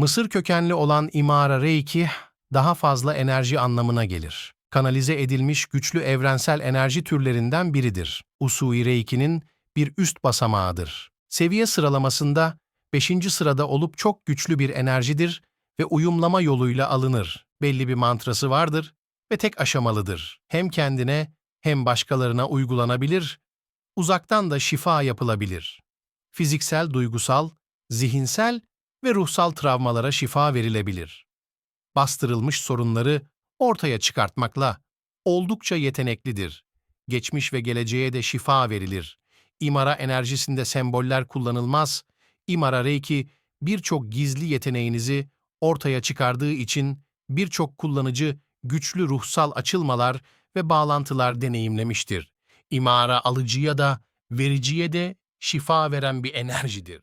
Mısır kökenli olan İmara Reiki daha fazla enerji anlamına gelir. Kanalize edilmiş güçlü evrensel enerji türlerinden biridir. Usui Reiki'nin bir üst basamağıdır. Seviye sıralamasında 5. sırada olup çok güçlü bir enerjidir ve uyumlama yoluyla alınır. Belli bir mantrası vardır ve tek aşamalıdır. Hem kendine hem başkalarına uygulanabilir, uzaktan da şifa yapılabilir. Fiziksel, duygusal, zihinsel ve ruhsal travmalara şifa verilebilir. Bastırılmış sorunları ortaya çıkartmakla oldukça yeteneklidir. Geçmiş ve geleceğe de şifa verilir. İmara enerjisinde semboller kullanılmaz. İmara Reiki birçok gizli yeteneğinizi ortaya çıkardığı için birçok kullanıcı güçlü ruhsal açılmalar ve bağlantılar deneyimlemiştir. İmara alıcıya da vericiye de şifa veren bir enerjidir.